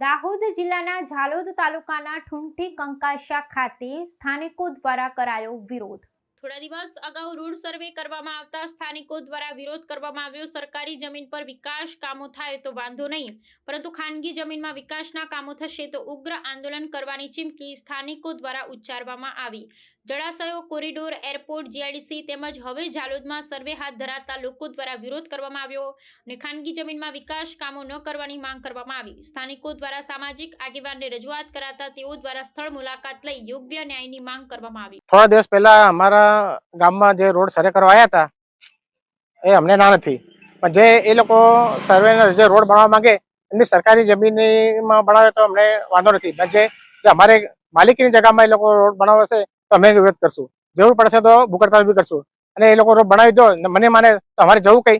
દાહોદ જિલ્લાના ઝાલોદ તાલુકાના ઠુંઠી કંકાશા ખાતે સ્થાનિકો દ્વારા કરાયો વિરોધ. થોડા દિવસ અગાઉ રોડ સર્વે કરવામાં આવતા સ્થાનિકો દ્વારા વિરોધ કરવામાં આવ્યો. સરકારી જમીન પર વિકાસ કામો થાય તો વાંધો નહીં. પરંતુ ખાનગી જમીનમાં વિકાસના કામો થશે તો ઉગ્ર આંદોલન કરવાની ચીમકી સ્થાનિકો દ્વારા ઉચ્ચારવામાં આવી. જળાશયો, કોરિડોર, એરપોર્ટ જીઆઈડીસી તેમજ હવે ઝાલોદમાં સર્વે હાથ ધરાતા લોકો દ્વારા વિરોધ કરવામાં આવ્યો અને ખાનગી જમીનમાં વિકાસ કામો ન કરવાની માંગ કરવામાં આવી. સ્થાનિકો દ્વારા સામાજિક આગેવાનને રજૂઆત કરાતા તેઓ દ્વારા સ્થળ મુલાકાત લઈ યોગ્ય ન્યાયની માંગ કરવામાં આવી. થોડા દિવસ પહેલા અમારા ગામમાં જે રોડ સર્વે કરવા આવ્યા હતા, એ અમને ના નથી. પણ જે એ લોકો સર્વે જે રોડ બનાવવા માંગે, એમની સરકારી જમીનમાં બનાવે તો અમને વાંધો નથી. જે અમારે માલિકીની જગ્યામાં એ લોકો રોડ બનાવશે તો અમે વિરોધ કરશું. જરૂર પડશે તો ભૂકડતાલ બી કરશું. અને એ લોકો રોડ બનાવી દો મને માને તો અમારે જવું કઈ.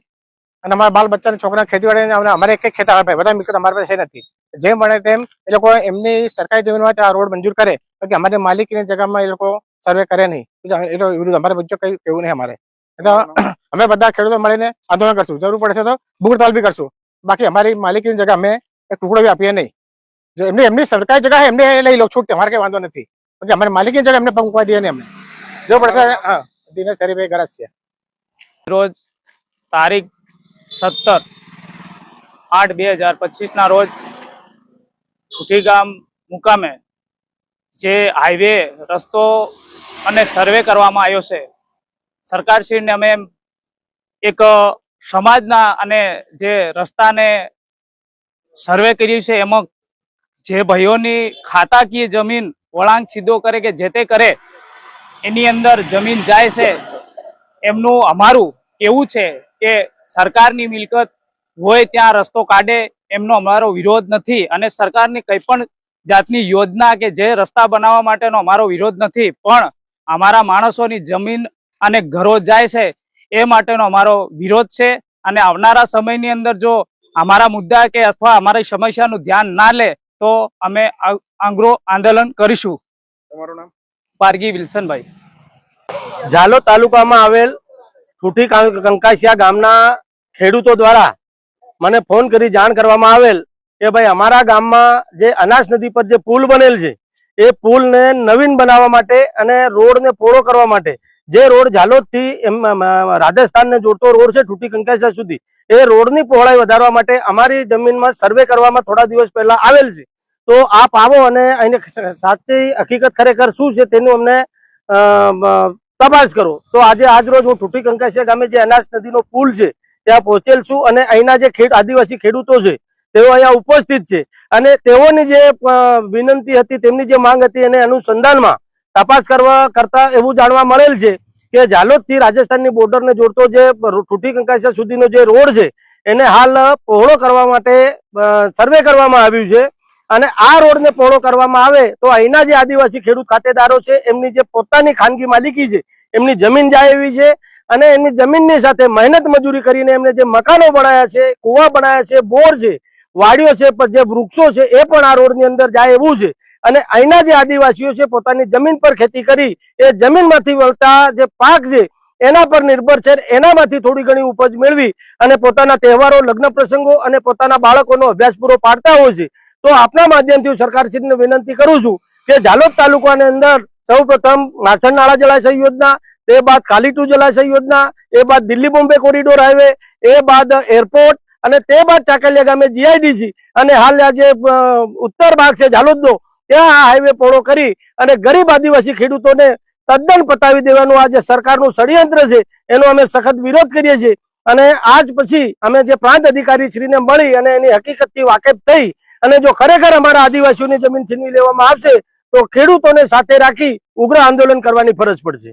અને અમારા બાલ બચ્ચાના છોકરા ખેતીવાડી અમારે એક ખેતા આવે બધા મિત્રો અમારા પાસે નથી. જેમ બને તેમ એ લોકો એમની સરકારી જમીનમાં આ રોડ મંજૂર કરે. કે અમારી માલિકીની જગ્યામાં એ લોકો સર્વે કરે નહીં. એટલે વિરુદ્ધ અમારે બીજું કઈ કેવું નહીં અમારે. તો અમે બધા ખેડૂતો મળીને આંદોલન કરશું. જરૂર પડશે તો ભૂગતાલ બી કરશું. બાકી અમારી માલિકીની જગ્યા અમે એક ટુકડો બી આપીએ નહીં. જો એમની એમની સરકારી જગ્યા એમને લઈ લો છૂટ અમારે કઈ વાંધો નથી. બાકી અમારે માલિકી જગ્યા એમને પંખવા દે ને અમને. જો પડશે હા, દિનેશ હરીભાઈ ગરજ છે. રોજ તારીખ સત્તર આઠ બે હજાર પચીસના રોજ ઉઠી ગામ મુકામે જે હાઈવે, રસ્તો અને સર્વે કરવામાં આવ્યો છે, સરકારશ્રીને અમે એક સમાજના અને જે રસ્તાને સર્વે કર્યું છે, એમાં જે ભાઈઓની ખાતાકીય જમીન વળાંક સીધો કરે કે જે તે કરે, એની અંદર જમીન જાય છે. એમનું અમારું એવું છે કે સરકારની મિલકત હોય ત્યાં રસ્તો કાઢે, એમનો અમારો વિરોધ નથી. અને સરકારની કંઈ પણ જાતની યોજના કે જે રસ્તા બનાવવા માટેનો અમારો વિરોધ નથી. પણ અમારા માણસોની જમીન અને ઘરો જાય છે, એ માટેનો અમારો વિરોધ છે. અને આવનારા સમયની અંદર જો અમારા મુદ્દા કે અથવા અમારી સમસ્યાનું ધ્યાન ના લે તો અમે આ- આંગ્રો આંદોલન કરીશું. તમારું નામ? પારગી વિલ્સનભાઈ. ઝાલો તાલુકામાં આવેલ ઠૂઠી કાં- કંકાસિયા ગામના ખેડૂતો દ્વારા મને ફોન કરી જાણ કરવામાં આવેલ કે ભાઈ અમારા ગામમાં જે અનાસ નદી પર જે પુલ બનેલ છે એ પુલને નવીન બનાવવા માટે અને રોડને પહોળો કરવા માટે. જે રોડ ઝાલોદથી એમ રાજસ્થાનને જોડતો રોડ છે ઠૂઠી કંકાસિયા સુધી. એ રોડની પહોળાઈ વધારવા માટે અમારી જમીનમાં સર્વે કરવામાં થોડા દિવસ પહેલા આવેલ છે. તો આપ આવો અને એને સાચી હકીકત ખરેખર શું છે તેનું અમને તપાસ કરો. તો આજે આજ રોજ હું ઠૂઠી કંકાસિયા ગામે જે અનાસ નદીનો પુલ છે ત્યાં પહોંચેલ છું અને અહીંના જે ખેડ, આદિવાસી ખેડૂતો છે તેઓ અહીંયા ઉપસ્થિત છે. અને તેઓની જે વિનંતી હતી, તેમની જે માંગ હતી એને અનુસંધાનમાં તપાસ કરવા કરતા એવું જાણવા મળેલ છે કે ઝાલોદથી રાજસ્થાનની બોર્ડરને જોડતો જે ઠૂઠી કંકાસા સુધીનો જે રોડ છે, એને હાલ પહોળો કરવા માટે સર્વે કરવામાં આવ્યું છે. અને આ રોડને પહોળો કરવામાં આવે તો અહીંના જે આદિવાસી ખેડૂત ખાતેદારો છે, એમની જે પોતાની ખાનગી માલિકી છે, એમની જમીન જાય એવી છે. અને એમની જમીનની સાથે મહેનત મજૂરી કરીને એમને જે મકાનો બનાવ્યા છે, કુવા બનાવ્યા છે, બોર છે વાડીઓ છે જે વૃક્ષો છે, એ પણ આ રોડની અંદર જાય એવું છે. અને અહીંના જે આદિવાસીઓ છે, પોતાની જમીન પર ખેતી કરી, એ જમીનમાંથી વળતા જે પાક છે, એના પર નિર્ભર છે એનામાંથી થોડી ઘણી ઉપજ મેળવી અને પોતાના તહેવારો, લગ્ન પ્રસંગો અને પોતાના બાળકોનો અભ્યાસ પૂરો પાડતા હોય છે. તો આપના માધ્યમથી હું સરકારશ્રીને વિનંતી કરું છું કે ઝાલોદ તાલુકાની અંદર સૌ પ્રથમ નાળા જળાશય યોજના, તે બાદ ખાલીટુ જળાશય યોજના, એ બાદ દિલ્હી બોમ્બે કોરિડોર હાઈવે, એ બાદ એરપોર્ટ અને તે બાદ ચાકલિયા ગામે જીઆઈડીસી અને હાલ આ જે ઉત્તર ભાગ છે ઝાલોદનો. ત્યાં આ હાઈવે પહોળો કરી અને ગરીબ આદિવાસી ખેડૂતોને તદ્દન પતાવી દેવાનું આ જે સરકારનું ષડયંત્ર છે. એનો અમે સખત વિરોધ કરીએ છીએ. અને આજ પછી અમે જે પ્રાંત અધિકારી શ્રીને મળી અને એની હકીકતથી વાકેફ થઈ અને જો ખરેખર અમારા આદિવાસીઓની જમીન છીનવી લેવામાં આવશે, તો ખેડૂતોને સાથે રાખી ઉગ્ર આંદોલન કરવાની ફરજ પડશે.